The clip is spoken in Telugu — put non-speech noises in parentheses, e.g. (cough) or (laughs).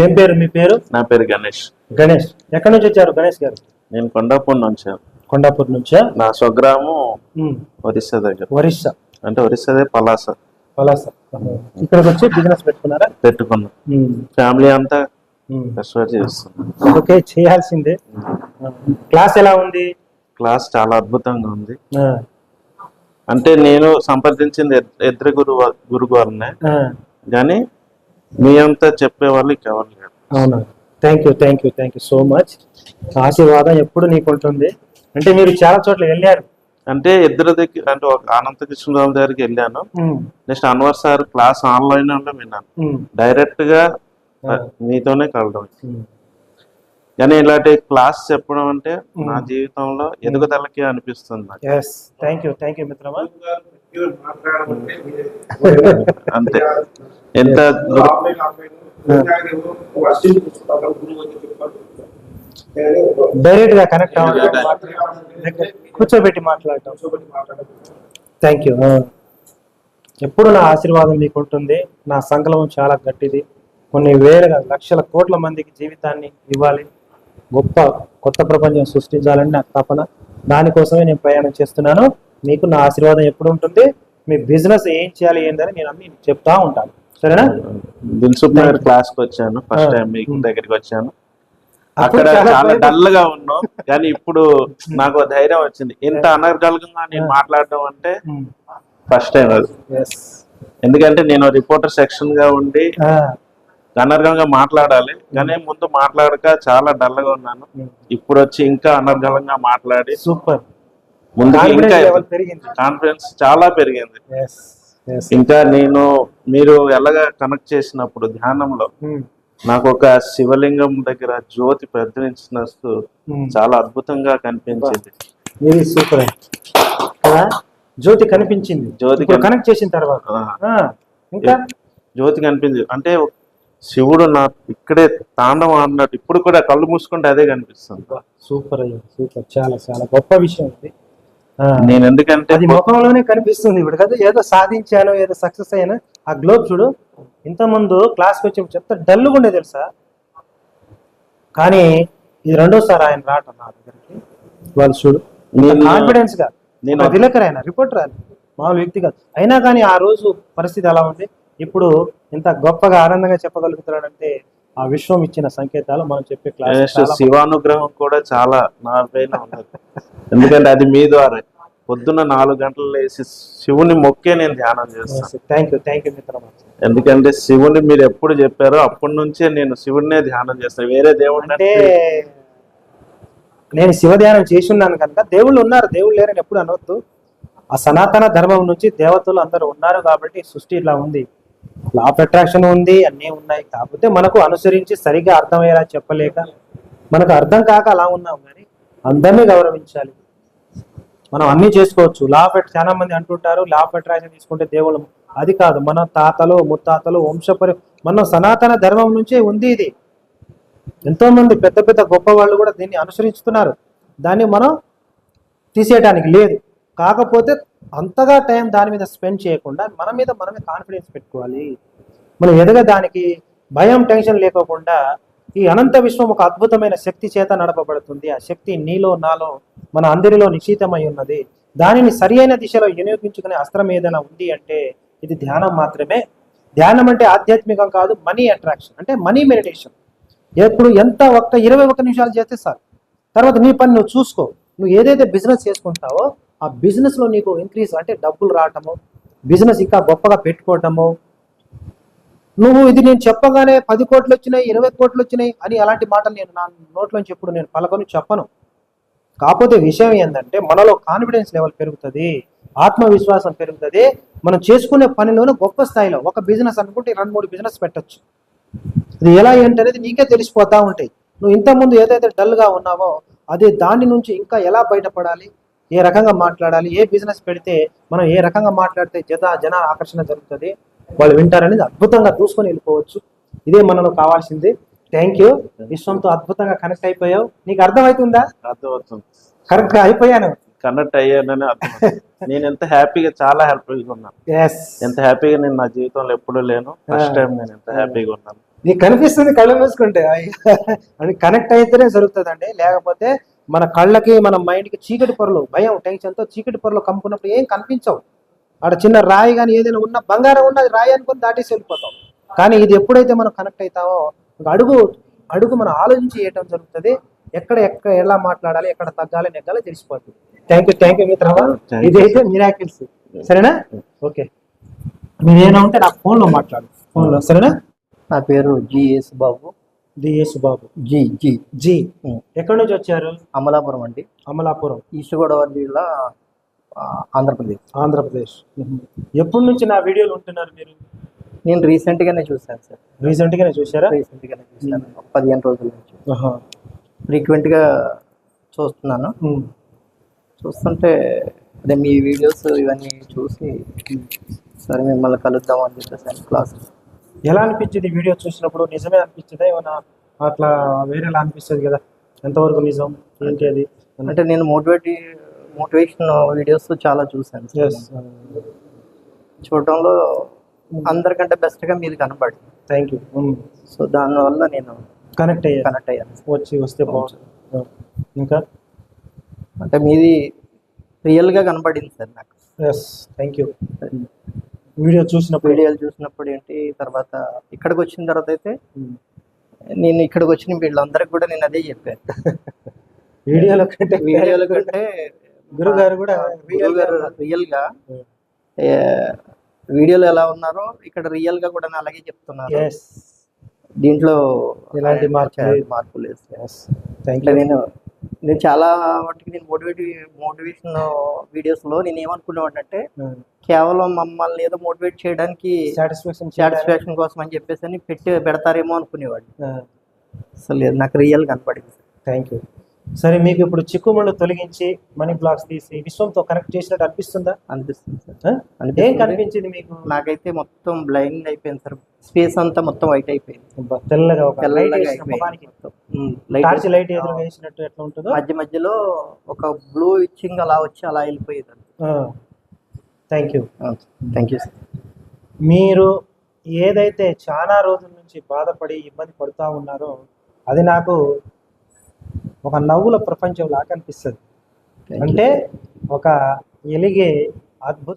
ఏం పేరు మీ పేరు? నా పేరు గణేష్. గణేష్. ఎక్కడి నుంచి వచ్చారు గణేష్ గారు? నేను కొండాపూర్ నుంచి. కొండాపూర్ నుంచా? నా స్వగ్రామం ఒరిస్సా దగ్గర. ఒరిస్సా. అంటే ఒరిస్సాదే పలాస. పలాస. ఇక్కడికి వచ్చి బిజినెస్ పెట్టుకున్నారా? పెట్టుకున్నాం. ఫ్యామిలీ అంతా. కష్టపడి చేస్తున్నాం. ఓకే చేయాల్సిందే. క్లాస్ ఎలా ఉంది? క్లాస్ చాలా అద్భుతంగా ఉంది. అంటే నేను సంప్రదించింది ఇద్- ఇద్దరు గురువు గురువు గారినే ఆ, కానీ మీ అంతా చెప్పే వాళ్ళు ఇంకెవరు లేరు. అవునా? Thank you thank you thank you so much ఆశీర్వాదం ఎప్పుడు నీకు ఉంటుంది? అంటే మీరు చాలా చోట్ల వెళ్ళారు. అంటే ఇద్దరు దగ్గర అంటే ఒక అనంత కృష్ణరావు దగ్గరికి వెళ్ళాను. నెక్స్ట్ అన్వర్ సార్ క్లాస్ ఆన్లైన్లో విన్నాను. డైరెక్ట్గా మీతోనే కలడం. కానీ ఇలాంటి క్లాస్ చెప్పడం అంటే నా జీవితంలో ఎదుగుదలకి అనిపిస్తుంది థ్యాంక్ యూ థ్యాంక్ యూ మిత్రమా? (laughs) అంతే. ఎంత డైరెక్ట్గా కనెక్ట్ అవ్వడం. కూర్చోబెట్టి మాట్లాడటం. థ్యాంక్ యూ ఎప్పుడు నా ఆశీర్వాదం మీకు ఉంటుంది నా సంకల్పం చాలా గట్టిది. కొన్ని వేల లక్షల కోట్ల మందికి జీవితాన్ని ఇవ్వాలి. గొప్ప కొత్త ప్రపంచం సృష్టించాలని నాకు తపన. దానికోసమే నేను ప్రయాణం చేస్తున్నాను. మీకు నా ఆశీర్వాదం ఎప్పుడు ఉంటుంది? మీ బిజినెస్ ఏం చేయాలి ఏందని నేను అన్ని చెప్తా ఉంటాను. సరేనా? దిల్సుఖ్ నగర్ క్లాస్కి వచ్చాను ఫస్ట్ టైం మీ Hmm. దగ్గరికి వచ్చాను. అక్కడ చాలా డల్గా ఉన్నాం కానీ ఇప్పుడు నాకు ధైర్యం వచ్చింది. ఇంత అనర్గలంగా నేను మాట్లాడడం అంటే ఫస్ట్ టైం అది. ఎందుకంటే నేను రిపోర్టర్ సెక్షన్గా ఉండి అనర్గంగా మాట్లాడాలి కానీ ముందు మాట్లాడక చాలా డల్గా ఉన్నాను. ఇప్పుడు వచ్చి ఇంకా అనర్గళంగా మాట్లాడి సూపర్ ముందుకు కాన్ఫిడెన్స్ ఇంకా చాలా పెరిగింది. ఇంకా నేను మీరు ఎలాగా కనెక్ట్ చేసినప్పుడు ధ్యానంలో నాకు ఒక శివలింగం దగ్గర జ్యోతి ప్రతినిస్తున్నస్తూ చాలా అద్భుతంగా కనిపించింది. ఇది సూపర్ జ్యోతి కనిపించింది. జ్యోతి కనెక్ట్ చేసిన తర్వాత. ఇంకా? జ్యోతి కనిపించింది. అంటే శివుడు నా ఇక్కడే తాండవం ఆడినట్టు ఇప్పుడు కూడా కళ్ళు మూసుకుంటే అదే కనిపిస్తుంది. సూపర్ అయ్యా సూపర్. చాలా చాలా గొప్ప విషయం ఇది. నేను ఎందుకంటే అది ముఖంలోనే కనిపిస్తుంది ఇప్పుడు కదా. ఏదో సాధించాను ఏదో సక్సెస్ అయ్యాను ఆ గ్లోబ్ చూడు ఇంత ముందు క్లాస్కి వచ్చి చెప్తే డల్లుగా ఉండే తెలుసా? కానీ ఇది రెండోసారి ఆయన రావటం నా దగ్గరికి. వాళ్ళు చూడు నేను- కాన్ఫిడెన్స్గా నేను విలేకరు ఆయన రిపోర్టర్ ఆయన మామూలు వ్యక్తి కాదు. అయినా కానీ ఆ రోజు పరిస్థితి ఎలా ఉంది? ఇప్పుడు ఇంత గొప్పగా ఆనందంగా చెప్పగలుగుతున్నాడంటే ఆ విశ్వం ఇచ్చిన సంకేతాలు మనం చెప్పే క్లాస్ శివానుగ్రహం కూడా చాలా నా పైన ఉన్నది. ఎందుకంటే అది మీ ద్వారా. పొద్దున్న నాలుగు గంటలు లేచి శివుని మొక్కే నేను ధ్యానం చేస్తాను. థ్యాంక్ యూ థ్యాంక్ యూ మిత్రమా. ఎందుకంటే శివుని మీరు ఎప్పుడు చెప్పారో అప్పటి నుంచే నేను శివుడినే ధ్యానం చేస్తాను. వేరే దేవుడిని అంటే నేను శివధ్యానం చేసి ఉన్నాను కనుక దేవుళ్ళు ఉన్నారు. దేవుళ్ళు లేరని ఎప్పుడు అనవద్దు ఆ సనాతన ధర్మం నుంచి దేవతలు అందరూ ఉన్నారు కాబట్టి సృష్టి ఇలా ఉంది. లా ఆఫ్ అట్రాక్షన్ ఉంది అన్నీ ఉన్నాయి. కాకపోతే మనకు అనుసరించి సరిగ్గా అర్థమయ్యేలా చెప్పలేక మనకు అర్థం కాక అలా ఉన్నాం కానీ అందరినీ గౌరవించాలి. మనం అన్ని చేసుకోవచ్చు. లా ఆఫ్ చాలా మంది అంటుంటారు లా ఆఫ్ అట్రాక్షన్ తీసుకుంటే దేవుడు అది కాదు మన తాతలు ముత్తాతలు వంశపరి మన సనాతన ధర్మం నుంచే ఉంది ఇది. ఎంతో మంది పెద్ద పెద్ద గొప్ప వాళ్ళు కూడా దీన్ని అనుసరిస్తున్నారు దాన్ని మనం తీసేయడానికి లేదు. కాకపోతే అంతగా టైం దాని మీద స్పెండ్ చేయకుండా మన మీద మనమే కాన్ఫిడెన్స్ పెట్టుకోవాలి. మనం ఎదగదానికి భయం టెన్షన్ లేకోకుండా ఈ అనంత విశ్వం ఒక అద్భుతమైన శక్తి చేత నడపబడుతుంది. ఆ శక్తి నీలో నాలో మన అందరిలో నిశ్చితమై ఉన్నది. దానిని సరి అయిన దిశలో వినియోగించుకునే అస్త్రం ఏదైనా ఉంది అంటే ఇది ధ్యానం మాత్రమే. ధ్యానం అంటే ఆధ్యాత్మికం కాదు మనీ అట్రాక్షన్ అంటే మనీ మెడిటేషన్. ఎప్పుడు ఎంత ఒక్క ఇరవై ఒక్క నిమిషాలు చేస్తే సార్ తర్వాత నీ పని నువ్వు చూసుకో. నువ్వు ఏదైతే బిజినెస్ చేసుకుంటావో ఆ బిజినెస్లో నీకు ఇంక్రీజ్ అంటే డబ్బులు రావటము బిజినెస్ ఇంకా గొప్పగా పెట్టుకోవటము. నువ్వు ఇది నేను చెప్పగానే పది కోట్లు వచ్చినాయి ఇరవై కోట్లు వచ్చినాయి అని అలాంటి మాటలు నేను నా నోట్లోంచి ఎప్పుడు నేను పలకను చెప్పను. కాకపోతే విషయం ఏంటంటే మనలో కాన్ఫిడెన్స్ లెవెల్ పెరుగుతుంది ఆత్మవిశ్వాసం పెరుగుతుంది. మనం చేసుకునే పనిలోనూ గొప్ప స్థాయిలో ఒక బిజినెస్ అనుకుంటే రెండు మూడు బిజినెస్ పెట్టొచ్చు. ఇది ఎలా ఏంటనేది నీకే తెలిసిపోతా ఉంటాయి. నువ్వు ఇంతకుముందు ఏదైతే డల్గా ఉన్నావో అదే దాని నుంచి ఇంకా ఎలా బయటపడాలి? ఏ రకంగా మాట్లాడాలి ఏ బిజినెస్ పెడితే మనం ఏ రకంగా మాట్లాడితే జన జన ఆకర్షణ జరుగుతుంది వాళ్ళు వింటారనేది అద్భుతంగా దూసుకొని వెళ్ళిపోవచ్చు. ఇదే మనలో కావాల్సింది. థ్యాంక్ యూ విశ్వంతో అద్భుతంగా కనెక్ట్ అయిపోయావు. నీకు అర్థమవుతుందా? అర్థమవుతుంది. కరెక్ట్గా అయిపోయాను. కనెక్ట్ అయ్యానని అర్థమవుతుంది. నేను ఎంత హ్యాపీగా చాలా హ్యాపీగా ఉన్నాను. ఎంత హ్యాపీగా నేను నా జీవితంలో ఎప్పుడూ లేను. ఫస్ట్ టైం నేను ఎంత హ్యాపీగా ఉన్నాను. నీకు కనిపిస్తుంది కళ్ళు మూసుకుంటే. కనెక్ట్ (laughs) అయితేనే జరుగుతుందండి. లేకపోతే మన కళ్ళకి మన మైండ్కి చీకటి పొరలు భయం టెన్షన్తో చీకటి పొరలు కమ్ముకున్నప్పుడు ఏం కనిపించవు. ఆడ చిన్న రాయి కానీ ఏదైనా ఉన్నా బంగారం ఉన్నది రాయి అనుకుని దాటేసి వెళ్ళిపోతాం. కానీ ఇది ఎప్పుడైతే మనం కనెక్ట్ అవుతామో అడుగు అడుగు మనం ఆలోచించి చేయటం జరుగుతుంది. ఎక్కడ ఎక్కడ ఎలా మాట్లాడాలి ఎక్కడ తగ్గాలి నెగ్గాలి తెలిసిపోతుంది థ్యాంక్ యూ థ్యాంక్ యూ మిత్రమా. ఇదైతే మిరాకిల్స్ సరేనా? ఓకే. మీరేనా ఉంటే నాకు ఫోన్లో మాట్లాడు. ఫోన్లో సరేనా? నా పేరు జిఎస్ బాబు. డిఎస్ బాబు జి జి. జీ. ఎక్కడి నుంచి వచ్చారు? అమలాపురం అండి. అమలాపురం. ఈస్ట్ గోదావరి జిల్లా ఆంధ్రప్రదేశ్. ఆంధ్రప్రదేశ్. ఎప్పటి నుంచి నా వీడియోలు ఉంటున్నారు మీరు? నేను రీసెంట్ గానే చూశాను సార్. రీసెంట్ గానే చూసారా రీసెంట్ గానే చూశాను. ఒక పదిహేను రోజుల నుంచి. ఫ్రీక్వెంట్గా చూస్తున్నాను. చూస్తుంటే అదే మీ వీడియోస్ ఇవన్నీ చూసి సరే మిమ్మల్ని కలుద్దాం అని చెప్పేసి క్లాస్ ఎలా అనిపించింది వీడియో చూసినప్పుడు? నిజమే అనిపించిందా ఏమైనా అట్లా వేరేలా అనిపిస్తుంది కదా? ఎంతవరకు నిజం? ఏంటి అది అంటే నేను మోటివేట్ మోటివేషన్ వీడియోస్ చాలా. ఎస్ చూడటంలో అందరికంటే బెస్ట్గా మీది కనపడింది. థ్యాంక్ యూ సో దానివల్ల నేను కనెక్ట్ అయ్యా. కనెక్ట్ అయ్యాను వచ్చి వస్తే బాగుంటుంది ఇంకా? అంటే మీది రియల్గా కనపడింది సార్ నాకు. ఎస్ థ్యాంక్ యూ వీడియో చూసినప్పుడు వీడియోలు చూసినప్పుడు ఏంటి తర్వాత ఇక్కడికి వచ్చిన తర్వాత అయితే. నేను ఇక్కడికి వచ్చిన వీళ్ళందరికి కూడా నేను అదే చెప్పాను (laughs) వీడియోలో కంటే వీడియోల కంటే గురుగారు కూడా గారు రియల్గా ఉం. ఏ, వీడియోలో ఎలా ఉన్నారో ఇక్కడ రియల్గా కూడా అలాగే చెప్తున్నారు ఎస్ దీంట్లో ఎలాంటి మార్పు. మార్పు లేదు నేను నేను చాలా మట్టుకు నేను మోటివేట్ మోటివేషన్ వీడియోస్లో నేను ఏమనుకునేవాడిని అంటే కేవలం మమ్మల్ని ఏదో మోటివేట్ చేయడానికి సాటిస్ఫాక్షన్ సాటిస్ఫాక్షన్ కోసం అని చెప్పేసి అని పెట్టి పెడతారేమో అనుకునేవాడిని. అసలు లేదు నాకు రియల్ కనపడింది. థ్యాంక్ యూ సరే మీకు ఇప్పుడు చిక్కుముళ్ళు తొలగించి మనీ బ్లాక్స్ తీసి విశ్వంతో కనెక్ట్ చేసినట్టు అనిపిస్తుందా? అనిపిస్తుంది సార్? ఏం. కనిపించింది మీకు? నాకైతే మొత్తం బ్లైండ్ అయిపోయింది సార్. స్పేస్ అంతా మొత్తం వైట్ అయిపోయింది. తెల్లగా ఒక లైట్ లైట్ ఎదురు వేసినట్టు ఎట్లా ఉంటుందో? మధ్య మధ్యలో ఒక బ్లూ ఇచ్చింగ్ అలా వచ్చి అలా వెళ్ళిపోయేది thank you thank you sir మీరు ఏదైతే చాలా రోజుల నుంచి బాధపడి ఇబ్బంది పడుతూ ఉన్నారో అది నాకు ఒక నవ్వుల ప్రపంచం లాగా అనిపిస్తుంది. అంటే ఒక ఎలిగే అద్భుత